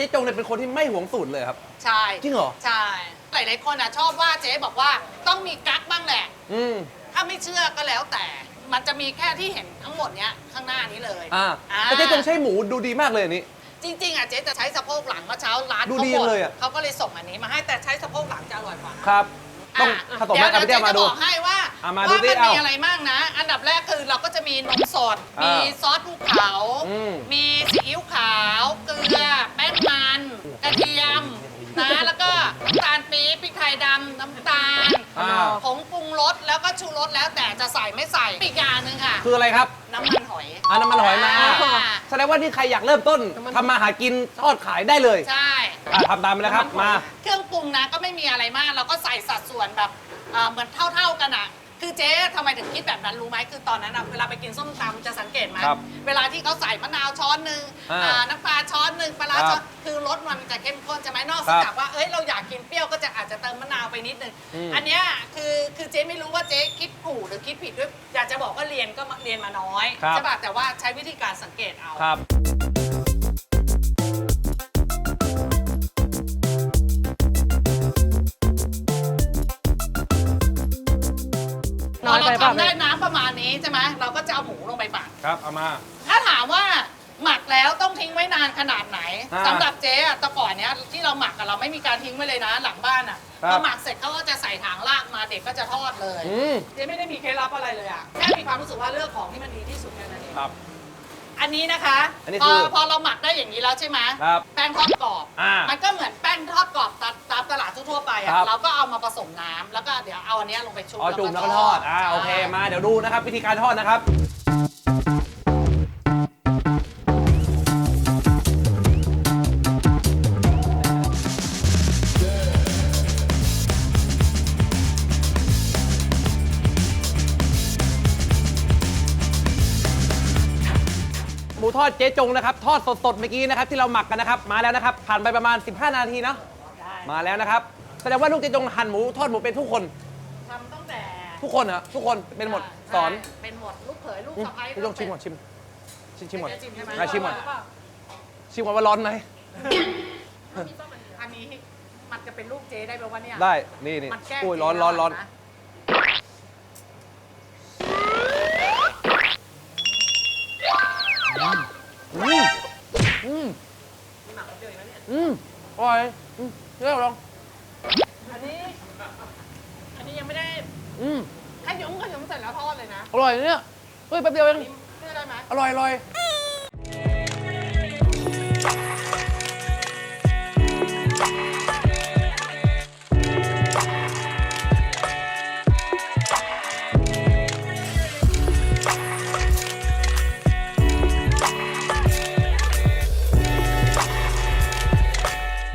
เจ๊จงเนี่ยเป็นคนที่ไม่หวงสูตรเลยครับ ใช่ จริงเหรอ ใช่ หลายๆคนอะชอบว่าเจ๊บอกว่าต้องมีกั๊กบ้างแหละ อืม ถ้าไม่เชื่อก็แล้วแต่ มันจะมีแค่ที่เห็นทั้งหมดเนี้ยข้างหน้านี้เลยอ่าอ่าแต่เจ๊จงใช้หมูดูดีมากเลยอันนี้ จริง ๆอะเจ๊จะใช้สะโพกหลังเมื่อเช้าร้านดูเขาดีหมดเลยอะเขาก็เลยส่งอันนี้มาให้แต่ใช้สะโพกหลังจะอร่อยกว่า ครับ ต้องอะผสมแม่กับพี่เดี๋เตี้ยยวมาจะดูบอกให้ว่าอะมาว่าดูมันสิเอ้ามีอะไรบ้างนะ อันดับแรกคือเราก็จะมีนมสดอ่ามีมีซอสภูเขาอืมมีซีอิ๊วขาว เกลือ แป้งมันกระเทียมนะแล้วก็น้ำตาลปี๊บพริกไทยดำน้ำตาลอ่า ผงปรุงรสแล้วก็ชูรสแล้วแต่จะใส่ไม่ใส่อีกอย่างหนึ่งค่ะ คืออะไรครับน้ำมันหอยอ่าน้ำมันหอยมา อ่า แสดงว่าที่ใครอยากเริ่มต้นทำมาหากินทอดขายได้เลยใช่ อะทำตามไปแล้วครับมา เครื่องปรุงนะก็ไม่มีอะไรมาก เราก็ใส่สัดส่วนแบบเอ่อเหมือนเท่าๆกันอะ คือเจ๊ทำไมถึงคิดแบบนั้นรู้ไหมคือตอนนั้นอะเวลาไปกินส้มตำจะสังเกตไหมครับเวลาที่เขาใส่มะนาวช้อนหนึ่งอ่าอ่าน้ำปลาช้อนหนึ่งปลาร้าครับช้อนคือรสมันจะเข้มข้นใช่ไหมนอกครับจากว่าเอ้ยเราอยากกินเปรี้ยวก็จะอาจจะเติมมะนาวไปนิดนึงอืม อันเนี้ยคือคือเจ๊ไม่รู้ว่าเจ๊คิดถูกหรือคิดผิดด้วยอยากจะบอกว่าเรียนก็เรียนมาน้อยครับใช่ป่ะแต่ว่าใช้วิธีการสังเกตเอา ครับ พอเราทำได้น้ำประมาณนี้ใช่ไหมเราก็จะเอาหมูลงไปปั่นครับเอามา ถ้าถามว่าหมักแล้วต้องทิ้งไว้นานขนาดไหนอ่าสำหรับเจ๊อะแต่ก่อนเนี้ยที่เราหมักอะเราไม่มีการทิ้งไว้เลยนะ หลังบ้านอะครับ พอหมักเสร็จเขาก็จะใส่ถังลากมาเด็กก็จะทอดเลย อืม เจ๊ไม่ได้มีเคล็ดลับอะไรเลยอะแค่มีความรู้สึกว่าเลือกของที่มันดีที่สุดแค่นั้นเอง ครับ อันนี้นะคะอันนี้พคือพอเราหมักได้อย่างนี้แล้วใช่ไหมครับแป้งทอดกรอบ อ่ามัมันก็เหมือนแป้งทอดกรอบตามตามตลาดทั่วๆไปอะครับเราก็เอามาผสมน้ำแล้วก็เดี๋ยวเอาอันเนี้ยลงไปชุบอ๋อจุ่มแล้วก็ทอดอ่าใช่โอเคมาเดี๋ยวดูนะครับวิธีการทอดนะครับ มูทอดเจ๊จงนะครับ ทอดสดๆเมื่อกี้นะครับที่เราหมักกันนะครับ มาแล้วนะครับ ผ่านไปประมาณ 15 นาทีเนาะได้มาแล้วนะครับแสดงว่าลูกเจ๊จงหั่นหมูทอดหมูเป็นทุกคน ทำตั้งแต่ทุกคนเหรอทุกคนเป็นหมดสอนใช่เป็นหมดลูกเขยลูกอืมสะใภ้พี่ต้องชิมก่อนชิมชิมชิมก่อนเดี๋ยวชิมใช่ไหมอะชิมก่อนหรือเปล่าชิมก่อนว่าร้อนไหมอันนี้มันจะเป็นลูกเจ๊ได้ไหมวะเนี่ยได้นี่นี่มันแก้โอ้ยเจ๊ร้อนร้อนร้อนได้ อืมอร่อยอืมเรียกลองอันนี้ อันนี้ยังไม่ได้อืมขยมขยมเสร็จแล้วทอดเลยนะ อร่อยเนี่ยเฮ้ยแป๊บเดียวเองเชื่อได้ไหมอร่อยอร่อย